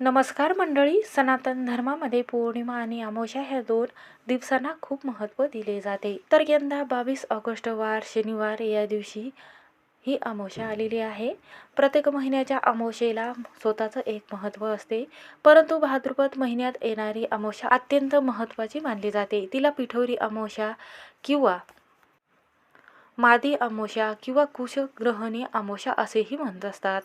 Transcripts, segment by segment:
नमस्कार मंडळी सनातन धर्मामध्ये पौर्णिमा आणि अमावस्या ह्या दोन दिवसांना खूप महत्त्व दिले जाते. तर यंदा बावीस ऑगस्ट वार शनिवार या दिवशी ही अमावस्या आलेली आहे. प्रत्येक महिन्याच्या अमावस्येला स्वतःचं एक महत्त्व असते. परंतु भाद्रपद महिन्यात येणारी अमावस्या अत्यंत महत्त्वाची मानली जाते. तिला पिठोरी अमावस्या किंवा मादी अमावस्या किंवा कुशग्रहणी अमावस्या असेही म्हणत असतात.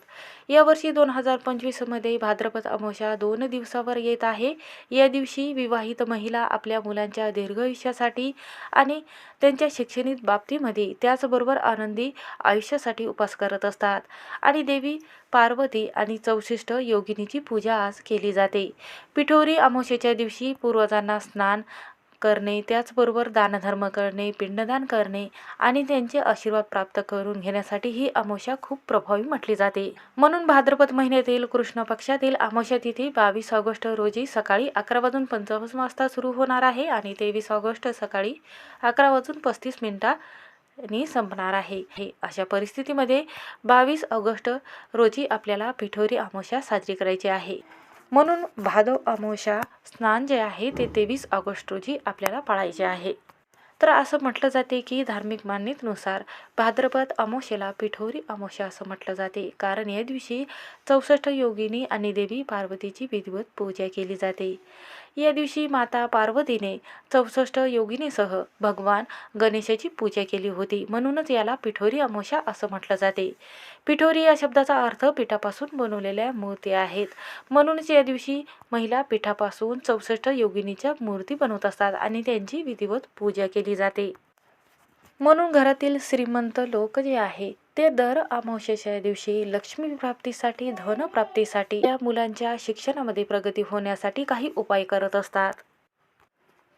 यावर्षी दोन हजार पंचवीसमध्ये भाद्रपद अमावस्या दोन दिवसावर येत आहे. या दिवशी विवाहित महिला आपल्या मुलांच्या दीर्घायुष्यासाठी आणि त्यांच्या शैक्षणिक बाबतीमध्ये त्याचबरोबर आनंदी आयुष्यासाठी उपास करत असतात आणि देवी पार्वती आणि चौशिष्ट योगिनीची पूजा आज केली जाते. पिठोरी अमावस्येच्या दिवशी पूर्वजांना स्नान करणे त्याचबरोबर दानधर्म करणे पिंडदान करणे आणि त्यांचे आशीर्वाद प्राप्त करून घेण्यासाठी ही अमावस्या खूप प्रभावी म्हटली जाते. म्हणून भाद्रपद महिन्यातील कृष्ण पक्षातील अमावस्या तिथी बावीस ऑगस्ट रोजी सकाळी अकरा वाजून पंचावन्न वाजता सुरू होणार आहे आणि तेवीस ऑगस्ट सकाळी अकरा वाजून पस्तीस मिनिटा नी संपणार आहे. हे अशा परिस्थितीमध्ये बावीस ऑगस्ट रोजी आपल्याला पिठोरी अमावस्या साजरी करायची आहे. म्हणून भादव अमावस्या स्नान जे आहे ते तेवीस ऑगस्ट रोजी आपल्याला पाळायचे आहे. तर असं म्हटलं जाते की धार्मिक मान्यतेनुसार भाद्रपद अमोशेला पिठोरी अमोशा असं म्हटलं जाते. कारण या दिवशी चौसष्ट योगिनी आणि देवी पार्वतीची विधिवत पूजा केली जाते. या दिवशी माता पार्वतीने चौसष्ट योगिनीसह भगवान गणेशाची पूजा केली होती. म्हणूनच याला पिठोरी अमावस्या असं म्हटलं जाते. पिठोरी या शब्दाचा अर्थ पिठापासून बनवलेल्या मूर्ती आहेत. म्हणूनच या दिवशी महिला पिठापासून चौसष्ट योगिनीच्या मूर्ती बनवत असतात आणि त्यांची विधिवत पूजा केली जाते. म्हणून घरातील श्रीमंत लोक जे आहे ते दर अमावस्येच्या दिवशी लक्ष्मी प्राप्तीसाठी धन प्राप्तीसाठी या मुलांच्या शिक्षणामध्ये प्रगती होण्यासाठी काही उपाय करत असतात.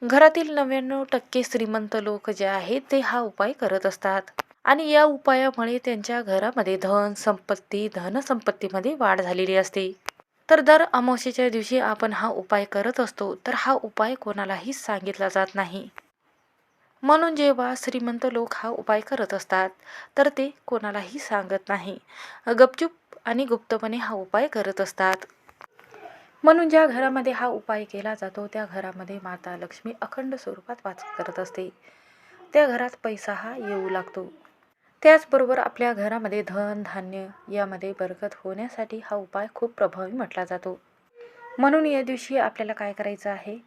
घरातील नव्याण्णव टक्के श्रीमंत लोक जे आहेत ते हा उपाय करत असतात. आणि या उपायामुळे त्यांच्या घरामध्ये धन संपत्ती धनसंपत्तीमध्ये वाढ झालेली असते. तर दर अमावस्येच्या दिवशी आपण हा उपाय करत असतो तर हा उपाय कोणालाही सांगितला जात नाही. म्हणून जेव्हा श्रीमंत लोक हा उपाय करत असतात तर ते कोणालाही सांगत नाही. गपचूप आणि गुप्तपणे हा उपाय करत असतात. म्हणून ज्या घरामध्ये हा उपाय केला जातो त्या घरामध्ये माता लक्ष्मी अखंड स्वरूपात वाच करत असते. त्या घरात पैसा हा येऊ लागतो. त्याचबरोबर आपल्या घरामध्ये धन धान्य यामध्ये बरकत होण्यासाठी हा उपाय खूप प्रभावी म्हटला जातो. म्हणून या दिवशी आपल्याला काय करायचं आहे?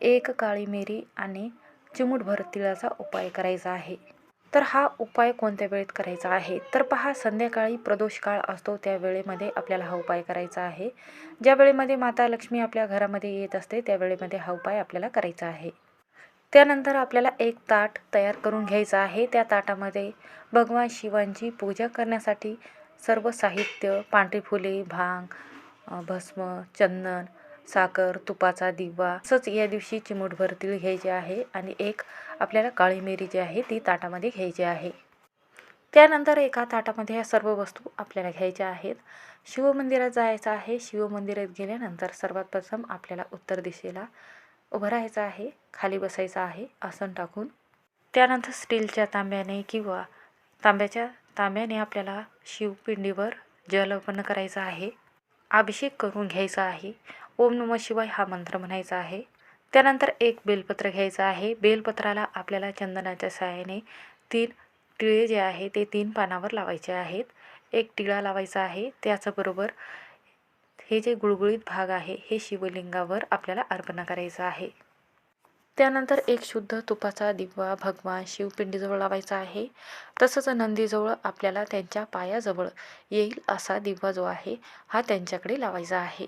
एक काळी मिरी आणि चिमूटभर तिळाचा उपाय करायचा आहे. तर हा उपाय कोणत्या वेळेत करायचा आहे? तर पहा संध्याकाळी प्रदोष काळ असतो त्या वेळेमध्ये आपल्याला हा उपाय करायचा आहे. ज्या वेळेमध्ये माता लक्ष्मी आपल्या घरामध्ये येत असते त्या वेळेमध्ये हा उपाय आपल्याला करायचा आहे. त्यानंतर आपल्याला एक ताट तयार करून घ्यायचं आहे. त्या ताटामध्ये भगवान शिवांची पूजा करण्यासाठी सर्व साहित्य पांढरी फुले भांग भस्म चंदन साखर तुपाचा दिवा असंच या दिवशी चिमूटभर तीळ घ्यायचे आहे आणि एक आपल्याला काळी मिरी जी आहे ती ताटामध्ये घ्यायची आहे. त्यानंतर एका ताटामध्ये ह्या सर्व वस्तू आपल्याला घ्यायच्या आहेत. शिवमंदिरात जायचं आहे. शिवमंदिरात गेल्यानंतर सर्वात प्रथम आपल्याला उत्तर दिशेला उभं राहायचं आहे. खाली बसायचं आहे. आसन टाकून. त्यानंतर स्टीलच्या तांब्याने किंवा तांब्याच्या तांब्याने आपल्याला शिवपिंडीवर जल अर्पण करायचं आहे. अभिषेक करून घ्यायचा आहे. ओम नम शिवाय हा मंत्र म्हणायचा आहे. त्यानंतर एक बेलपत्र घ्यायचं आहे. बेलपत्राला आपल्याला चंदनाच्या सहाय्याने तीन टिळे जे आहे ते तीन पानावर लावायचे आहेत. एक टिळा लावायचा आहे. त्याचबरोबर हे जे गुळगुळीत भाग आहे हे शिवलिंगावर आपल्याला अर्पण करायचं आहे. त्यानंतर एक शुद्ध तुपाचा दिवा भगवान शिवपिंडीजवळ लावायचा आहे. तसंच नंदीजवळ आपल्याला त्यांच्या पायाजवळ येईल असा दिवा जो आहे हा त्यांच्याकडे लावायचा आहे.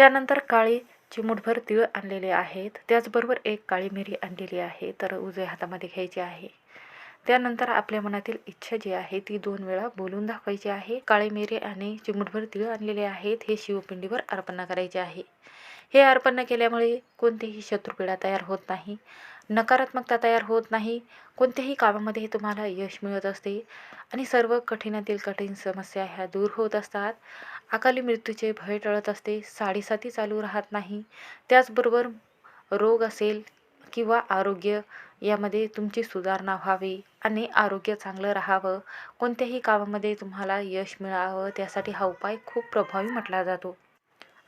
त्यानंतर काळी चिमूटभर तिळ आणलेले आहेत. त्याचबरोबर एक काळी मिरी आणलेली आहे तर उजव्या हातामध्ये घ्यायची आहे. त्यानंतर आपल्या मनातील इच्छा जी आहे ती दोन वेळा बोलून दाखवायची आहे. काळे मिरी आणि चिमूटभर तिळ आणलेले आहेत. हे शिवपिंडीवर अर्पण करायचे आहे. हे अर्पण केल्यामुळे कोणतीही शत्रुपीडा तयार होत नाही. नकारात्मकता तयार होत नाही. कोणत्याही कामामध्ये तुम्हाला यश मिळत असते आणि सर्व कठीणातील कठीण समस्या ह्या दूर होत असतात. अकाली मृत्यूचे भय टळत असते. साडेसाती चालू राहत नाही. त्याचबरोबर रोग असेल किंवा आरोग्य यामध्ये तुमची सुधारणा व्हावी आणि आरोग्य चांगलं राहावं. कोणत्याही कामामध्ये तुम्हाला यश मिळावं त्यासाठी हा उपाय खूप प्रभावी म्हटला जातो.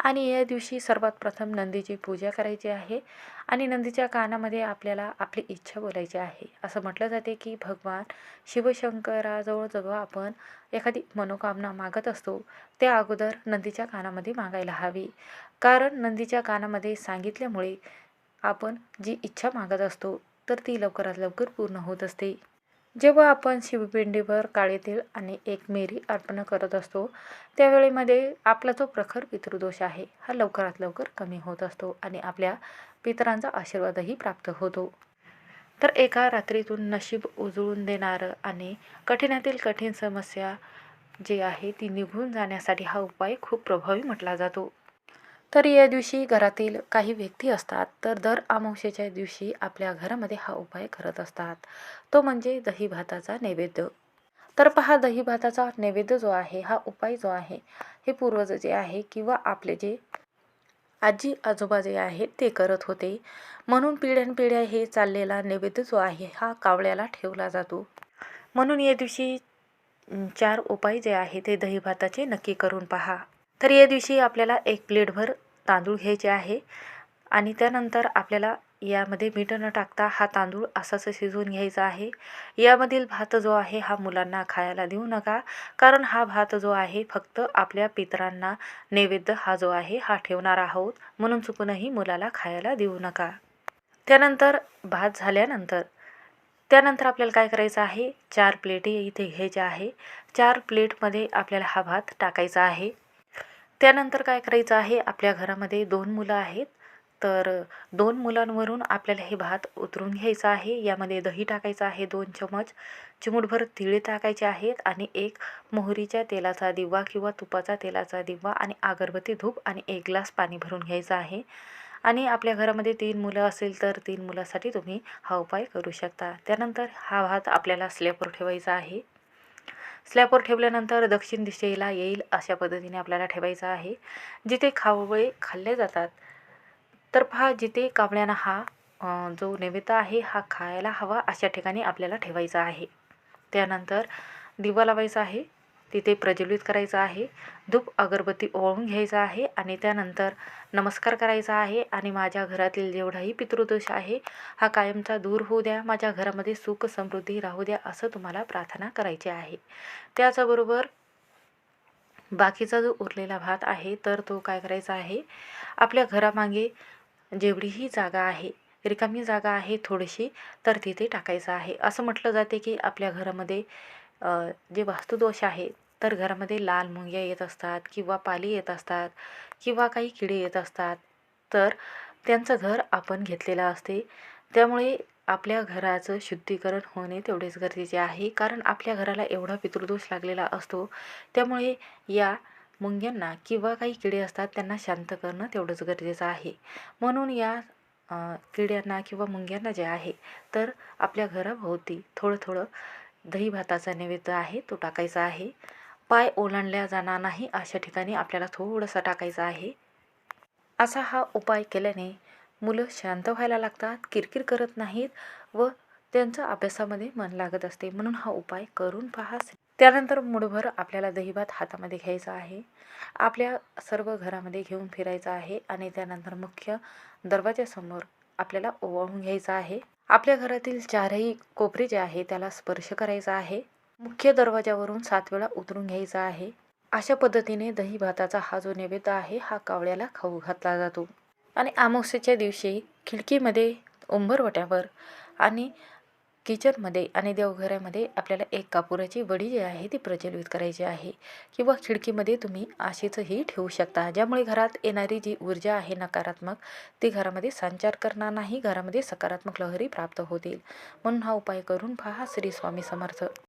आणि या दिवशी सर्वात प्रथम नंदीची पूजा करायची आहे आणि नंदीच्या कानामध्ये आपल्याला आपली इच्छा बोलायची आहे. असं म्हटलं जाते की भगवान शिवशंकराजवळ जेव्हा आपण एखादी मनोकामना मागत असतो त्या अगोदर नंदीच्या कानामध्ये मागायला हवी. कारण नंदीच्या कानामध्ये सांगितल्यामुळे आपण जी इच्छा मागत असतो तर ती लवकरात लवकर पूर्ण होत असते. जेव्हा आपण शिवपिंडीवर काळे तेल आणि एक मेरी अर्पण करत असतो त्यावेळेमध्ये आपला जो प्रखर पितृदोष आहे हा लवकरात लवकर कमी होत असतो आणि आपल्या पितरांचा आशीर्वादही प्राप्त होतो. तर एका रात्रीतून नशीब उजळून देणारं आणि कठीणातील कठीण समस्या जी आहे ती निघून जाण्यासाठी हा उपाय खूप प्रभावी म्हटला जातो. तर या दिवशी घरातील काही व्यक्ती असतात तर दर अमावशेच्या दिवशी आपल्या घरामध्ये हा उपाय करत असतात. तो म्हणजे दही भाताचा नैवेद्य. तर पहा दही भाताचा नैवेद्य जो आहे हा उपाय जो आहे हे पूर्वज जे आहे किंवा आपले जे आजी आजोबा जे आहेत ते करत होते. म्हणून पिढ्यानपिढ्या हे चाललेला नैवेद्य जो आहे हा कावळ्याला ठेवला जातो. म्हणून या दिवशी चार उपाय जे आहे ते दही भाताचे नक्की करून पहा. तर या दिवशी आपल्याला एक प्लेटभर तांदूळ घ्यायचे आहे. आणि त्यानंतर आपल्याला यामध्ये मीठ न टाकता हा तांदूळ असाच शिजवून घ्यायचा आहे. यामधील भात जो आहे हा मुलांना खायला देऊ नका. कारण हा भात जो आहे फक्त आपल्या पितरांना नैवेद्य हा जो आहे हा ठेवणार आहोत. म्हणून चुकूनही मुलाला खायला देऊ नका. त्यानंतर भात झाल्यानंतर त्यानंतर आपल्याला काय करायचं आहे? चार प्लेटी इथे घ्यायच्या आहे. चार प्लेटमध्ये आपल्याला हा भात टाकायचा आहे. त्यानंतर काय करायचं आहे? आपल्या घरामध्ये दोन मुलं आहेत. तर दोन मुलांवरून आपल्याला हे भात उतरून घ्यायचं आहे. यामध्ये दही टाकायचं आहे दोन चमच चिमूटभर तिळे टाकायचे आहेत आणि एक मोहरीच्या तेलाचा दिवा किंवा तुपाचा तेलाचा दिवा आणि अगरबत्ती धूप आणि एक ग्लास पाणी भरून घ्यायचं आहे. आणि आपल्या घरामध्ये तीन मुलं असेल तर तीन मुलासाठी तुम्ही हा उपाय करू शकता. त्यानंतर हा भात आपल्याला स्लॅपवर ठेवायचा आहे. स्लॅपवर ठेवल्यानंतर दक्षिण दिशेला येईल अशा पद्धतीने आपल्याला ठेवायचं आहे. जिथे खावळे खाल्ले जातात तर पहा जिथे कांबळ्यानं हा जो नैवेद्य आहे हा खायला हवा अशा ठिकाणी आपल्याला ठेवायचा आहे. त्यानंतर दिवा लावायचा आहे. तिथे प्रज्वलित करायचं आहे. धूप अगरबत्ती ओळून घ्यायचा आहे आणि त्यानंतर नमस्कार करायचा आहे आणि माझ्या घरातील जेवढाही पितृदोष आहे हा कायमचा दूर होऊ द्या. माझ्या घरामध्ये सुख समृद्धी राहू द्या असं तुम्हाला प्रार्थना करायची आहे. त्याचबरोबर बाकीचा जो उरलेला भात आहे तर तो काय करायचा आहे? आपल्या घरामागे जेवढीही जागा आहे रिकामी जागा आहे थोडीशी तर तिथे टाकायचं आहे. असं म्हटलं जाते की आपल्या घरामध्ये जे वास्तुदोष आहे तर घरामध्ये लाल मुंग्या येत असतात किंवा पाली येत असतात किंवा काही किडे येत असतात तर त्यांचं घर आपण घेतलेलं असते. त्यामुळे आपल्या घराचं शुद्धीकरण होणे तेवढेच गरजेचे आहे. कारण आपल्या घराला एवढा पितृदोष लागलेला असतो त्यामुळे या मुंग्यांना किंवा काही किडे असतात त्यांना शांत करणं तेवढंच गरजेचं आहे. म्हणून या किड्यांना किंवा मुंग्यांना जे आहे तर आपल्या घराभोवती थोडं थोडं दही भाताचा नैवेद्य आहे तो टाकायचा आहे. पाय ओलांडल्या जाणार नाही अशा ठिकाणी आपल्याला थोडंसं टाकायचं आहे. असा हा उपाय केल्याने मुलं शांत व्हायला लागतात किरकिर करत नाहीत व त्यांचं अभ्यासामध्ये मन लागत असते. म्हणून हा उपाय करून पहा. त्यानंतर मुठभर आपल्याला दहीभात हातामध्ये घ्यायचा आहे. आपल्या सर्व घरामध्ये घेऊन फिरायचं आहे आणि त्यानंतर मुख्य दरवाजासमोर आपल्याला ओवाळून घ्यायचं आहे. आपल्या घरातील चारही कोपरे जे आहे त्याला स्पर्श करायचा आहे. मुख्य दरवाजावरून सात वेळा उतरून घ्यायचा आहे. अशा पद्धतीने दही भाताचा हा जो नैवेद्य आहे हा कावळ्याला खाऊ घातला जातो. आणि अमावस्येच्या दिवशी खिडकीमध्ये उंबरवट्यावर आणि किचनमध्ये आणि देवघरामध्ये आपल्याला एक कापुराची वडी जी आहे ती प्रज्वलित करायची आहे. किंवा खिडकीमध्ये तुम्ही आशेचंही ठेवू शकता ज्यामुळे घरात येणारी जी ऊर्जा आहे नकारात्मक ती घरामध्ये संचार करणार नाही घरामध्ये सकारात्मक लहरी प्राप्त होतील. म्हणून हा उपाय करून पहा श्री स्वामी समर्थ.